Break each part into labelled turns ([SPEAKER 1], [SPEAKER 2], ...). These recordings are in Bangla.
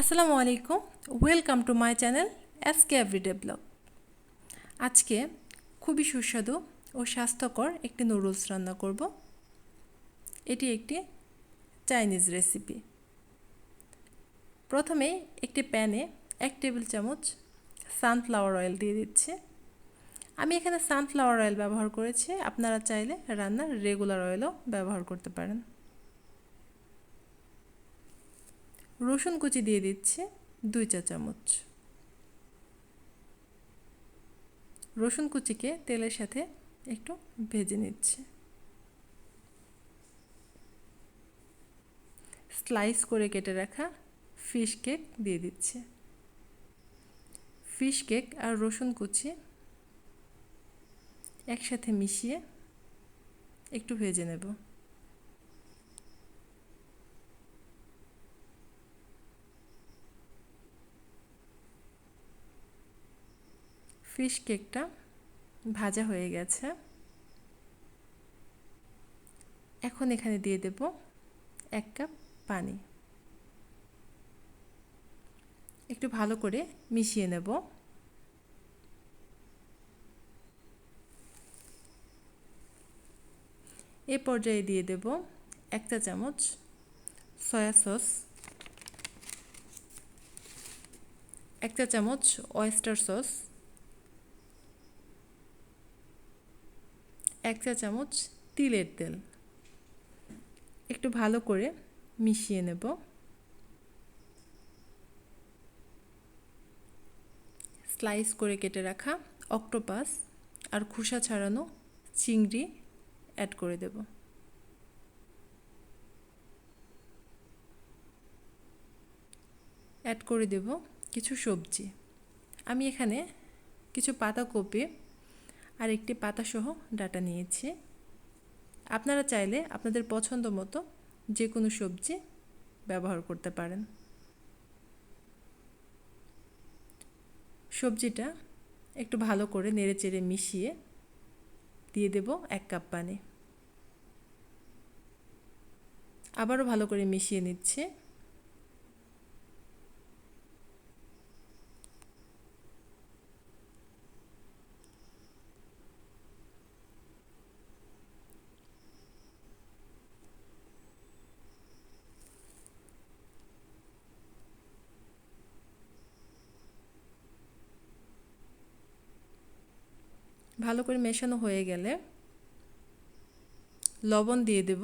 [SPEAKER 1] আসসালামু আলাইকুম। Welcome to my channel SK everyday blog আজকে খুবই সুস্বাদু ও স্বাস্থ্যকর একটি নুডলস রান্না করব। এটি একটি চাইনিজ রেসিপি প্রথমে একটি প্যানে এক টেবিল চামচ সানফ্লাওয়ার অয়েল দিয়ে দিচ্ছি। আমি এখানে সানফ্লাওয়ার অয়েল ব্যবহার করেছি, আপনারা চাইলে রান্নার রেগুলার অয়েলও ব্যবহার করতে পারেন। রসুন কুচি দিয়ে দিচ্ছি দুই চা চামচ। রসুন কুচিকে তেলের সাথে একটু ভেজে নিচ্ছে। স্লাইস করে কেটে রাখা ফিশ কেক দিয়ে দিচ্ছে। ফিশ কেক আর রসুন কুচি একসাথে মিশিয়ে একটু ভেজে নেব। ফিশ কেকটা ভাজা হয়ে গেছে। এখন এখানে দিয়ে দেব এক কাপ পানি। একটু ভালো করে মিশিয়ে নেব। এ পর্যায়ে দিয়ে দেব এক চা চামচ সয়া সস। এক চা চামচ ওয়েস্টার সস। এক চা চামচ তিলের তেল। একটু ভালো করে মিশিয়ে নেব। স্লাইস করে কেটে রাখা অক্টোপাস আর খোসা ছাড়ানো চিংড়ি অ্যাড করে দেব। অ্যাড করে দেব কিছু সবজি। আমি এখানে কিছু পাতাকপি আর একটি পাতাসহ ডাটা নিয়েছি। আপনারা চাইলে আপনাদের পছন্দ মতো যে কোনো সবজি ব্যবহার করতে পারেন। সবজিটা একটু ভালো করে নেড়ে চেড়ে মিশিয়ে দিয়ে দেব এক কাপ পানি। আবারও ভালো করে মিশিয়ে নিচ্ছে। ভালো করে মেশানো হয়ে গেলে লবণ দিয়ে দেব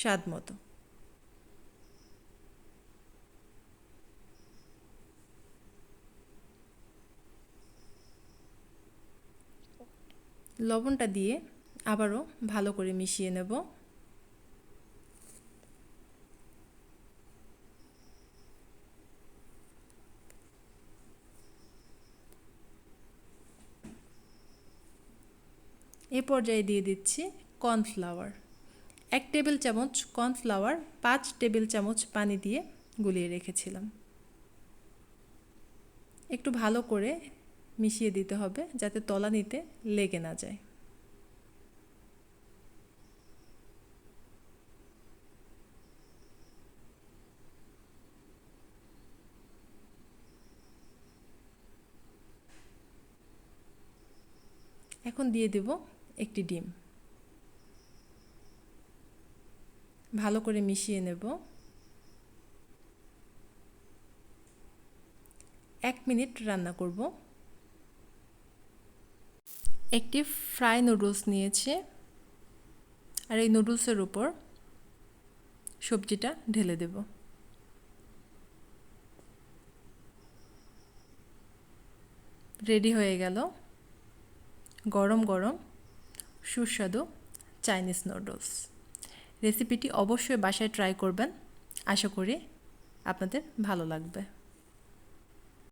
[SPEAKER 1] স্বাদ মতো। লবণটা দিয়ে আবারও ভালো করে মিশিয়ে নেব। এ পর্যায়ে দিয়ে দিচ্ছি কর্নফ্লাওয়ার। এক টেবিল চামচ কর্নফ্লাওয়ার, পাঁচ টেবিল চামচ পানি দিয়ে গুলিয়ে রেখেছিলাম। একটু ভালো করে মিশিয়ে দিতে হবে যাতে তলানিতে লেগে না যায়। এখন দিয়ে দেব একটি ডিম। ভালো করে মিশিয়ে নেব। এক মিনিট রান্না করব। একটি ফ্রাই নুডলস নিয়েছি। আর এই নুডলসের উপর সবজিটা ঢেলে দেব। রেডি হয়ে গেল। গরম গরম সুস্বাদু চাইনিজ নুডলস রেসিপিটি অবশ্যই বাসায় ট্রাই করবেন। আশা করি আপনাদের ভালো লাগবে।